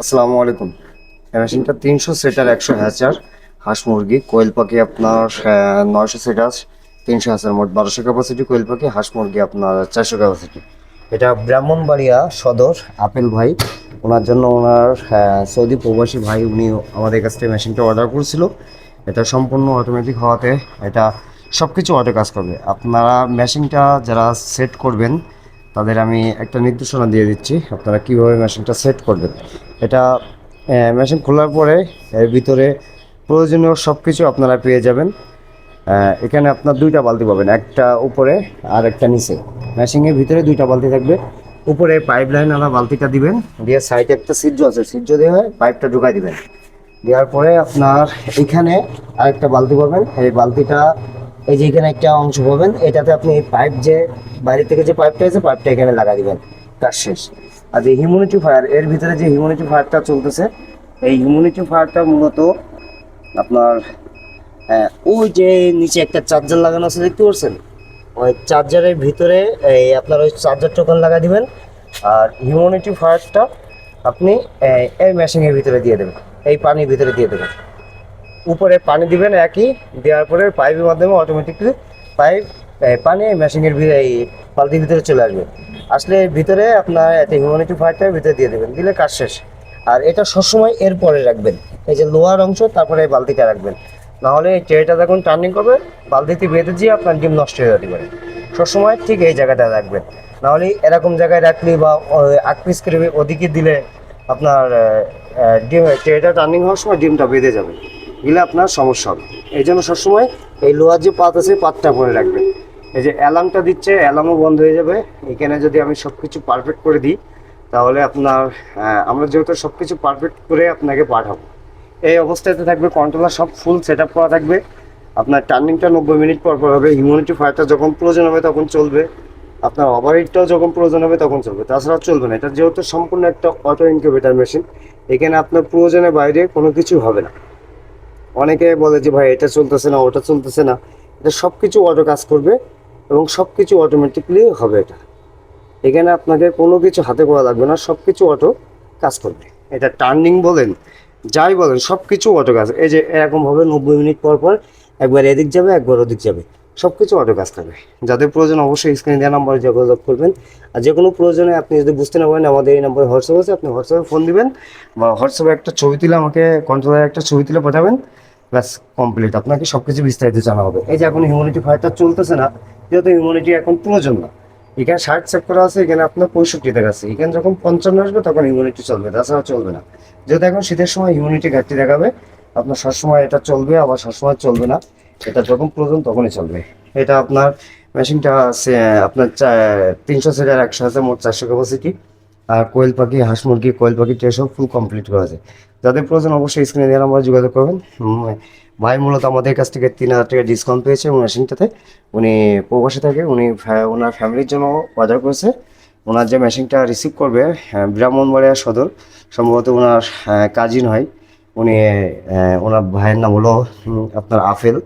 আসসালামু আলাইকুম। মেশিনটা তিনশো সেটার একশো হ্যাচার হাঁস মুরগি কোয়েল পাখি আপনার নয়শো সেটার তিনশো হ্যাচার মোট বারোশো ক্যাপাসিটি কোয়েল পাখি হাঁস মুরগি আপনার চারশো ক্যাপাসিটি এটা ব্রাহ্মণবাড়িয়া সদর আপেল ভাই ওনার জন্য ওনার আহ, সৌদি প্রবাসী ভাই উনি আমাদের কাছ থেকে মেশিনটা অর্ডার করেছিল। এটা সম্পূর্ণ অটোমেটিক হওয়াতে এটা সব কিছু অটো কাজ করবে। আপনারা মেশিনটা যারা সেট করবেন তাদের আমি একটা নির্দেশনা দিয়ে দিচ্ছি, আপনারা কীভাবে মেশিনটা সেট করবেন। এটা মেশিন খোলার পরে এর ভিতরে প্রয়োজনীয় সব কিছু আপনারা পেয়ে যাবেন। এখানে আপনার দুইটা বালতি পাবেন, একটা উপরে আর একটা নিচে। মেশিনের ভিতরে দুইটা বালতি থাকবে। উপরে পাইপ লাইন বালতিটা দিবেন, দিয়ে সাইডে একটা সিজ্জ আছে সিজ্জ দিয়ে পাইপটা ঢুকাই দিবেন। দেওয়ার পরে আপনার এখানে আরেকটা বালতি পাবেন, এই বালতিটা এই যে এখানে একটা অংশ পাবেন এটাতে আপনি এই পাইপ যে বাইরে থেকে যে পাইপটা আছে পাইপটা এখানে লাগা দিবেন। কাজ শেষ। আর যে হিউম্যানিটি ফায়ার এর ভিতরে যে হিউম্যানিটি ফায়ারটা চলতেছে এই হিউম্যানিটি ফায়ারটা মূলত আপনার হ্যাঁ, ওই যে নিচে একটা চার্জার লাগানো আছে দেখতে পাচ্ছেন? ওই চার্জারের ভিতরে এই আপনার ওই চার্জার টোকন লাগা দিবেন। আর হিউম্যানিটি ফায়ারটা আপনি এই মেশিনের ভিতরে দিয়ে দেবেন। এই পানির ভিতরে দিয়ে দেবেন। উপরে পানি দিবেন একই, দেওয়ার পরে পাইপের মাধ্যমে অটোমেটিকলি পাইপ পানি মেশিনের এই বালতির ভিতরে চলে আসবে। আসলে ভিতরে আপনার একটা হিউম্যানিটি ফায়ারটার ভিতরে দিয়ে দেবেন, দিলে কাজ শেষ। আর এটা সবসময় এর পরে রাখবেন, এই যে লোয়ার অংশ, তারপরে এই বালতিটা রাখবেন। নাহলে এই ট্রেটা যখন টার্নিং করবে, বালতিতে বেঁধে দিয়ে আপনার ডিম নষ্ট হয়ে যেতে পারে। সবসময় ঠিক এই জায়গাটা রাখবেন। নাহলে এরকম জায়গায় রাখলে বা আকপিস করে ওদিকে দিলে আপনার ডিম, ট্রেটা টার্নিং হওয়ার সময় ডিমটা বেঁধে যাবে। দিলে আপনার সমস্যা হবে। এই জন্য সবসময় এই লোহার যে পাত আছে, পাতটা পরে রাখবেন। এই যে অ্যালার্মটা দিচ্ছে, অ্যালার্মও বন্ধ হয়ে যাবে। এখানে যদি আমি সব কিছু পারফেক্ট করে দিই, তাহলে আপনার আমরা যেহেতু সব কিছু পারফেক্ট করে আপনাকে পাঠাবো। এই অবস্থাতে থাকবে কন্ট্রোলার সব ফুল সেট আপ করা থাকবে। আপনার টার্নিংটা নব্বই মিনিট পর পর হবে। ইমিউনিটি ফায়ারটা যখন প্রয়োজন হবে তখন চলবে। আপনার ওভারহিটটাও যখন প্রয়োজন হবে তখন চলবে। তাছাড়া চলবে না। এটা যেহেতু সম্পূর্ণ একটা অটো ইনকিউবেটার মেশিন এখানে আপনার প্রয়োজনের বাইরে কোনো কিছু হবে না। অনেকে বলে যে, ভাই, এটা চলতেছে না, ওটা চলতেছে না। এটা সব কিছু অটো কাজ করবে এবং সব কিছু অটোমেটিকলি হবে এটা। এখানে আপনাকে কোনো কিছু হাতে করা লাগবে না সব কিছু অটো কাজ করবে। এটা টার্নিং বলেন, যাই বলেন সব কিছু অটো কাজ। এই যে, এরকমভাবে নব্বই মিনিট পর পর একবার এদিক যাবে, একবার ওদিক যাবে। সব কিছু অটো কাজ করবে যাদের প্রয়োজন অবশ্যই স্ক্রিনে দেওয়া নাম্বারে যোগাযোগ করবেন। আর যে কোনো প্রয়োজনে আপনি যদি বুঝতে না পারেন, আমাদের এই নাম্বারে হোয়াটসঅ্যাপ আছে, আপনি হোয়াটসঅ্যাপে ফোন দিবেন বা হোয়াটসঅ্যাপে একটা ছবি তুলে আমাকে কন্ট্রোলারে একটা ছবি তুলে পাঠাবেন। ব্যাস কমপ্লিট আপনাকে সব কিছু বিস্তারিত জানা হবে। এই যে এখন হিউম্যানিটি ফায়ারটা চলতেছে না, যেহেতু হিউম্যানিটি এখন প্রয়োজন না। এখানে ষাট সেভ করা আছে, এখানে আপনার পঁয়ষট্টি দেখাচ্ছে এখানে যখন পঞ্চান্ন আসবে, তখন হিউম্যানিটি চলবে। তাছাড়া চলবে না। যেহেতু এখন শীতের সময় হিউম্যানিটি ঘাটতি দেখাবে, আপনার সবসময় এটা চলবে, আবার সবসময় চলবে না। এটা যখন প্রয়োজন তখনই চলবে। এটা আপনার মেশিনটা আছে আপনার তিনশো সেটার একশো আছে মোট চারশো ক্যাপাসিটি আর কোয়েল পাখি হাঁস মুরগি কোয়েল পাখি সব ফুল কমপ্লিট করা আছে। যাদের প্রয়োজন অবশ্যই স্ক্রিনে দেওয়ার আমরা যোগাযোগ করবেন। ভাই মূলত আমাদের কাছ থেকে তিন হাজার টাকা ডিসকাউন্ট পেয়েছে মেশিনটাতে উনি প্রবাসে থাকে উনি ওনার ফ্যামিলির জন্য অর্ডার করেছে। ওনার যে মেশিনটা রিসিভ করবে হ্যাঁ, ব্রাহ্মণবাড়িয়া সদর সম্ভবত ওনার কাজিন হয়। উনি ওনার ভাইয়ের নাম হলো আপনার আফেল।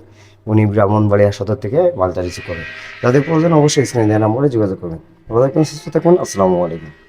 উনি ব্রাহ্মণবাড়িয়া সদর থেকে মালটা রিসিভ করেন। যাদের প্রয়োজন অবশ্যই স্ক্রিনে দেওয়া নম্বরে যোগাযোগ করবেন। ভালো থাকবেন, সুস্থ থাকুন আসসালামু আলাইকুম।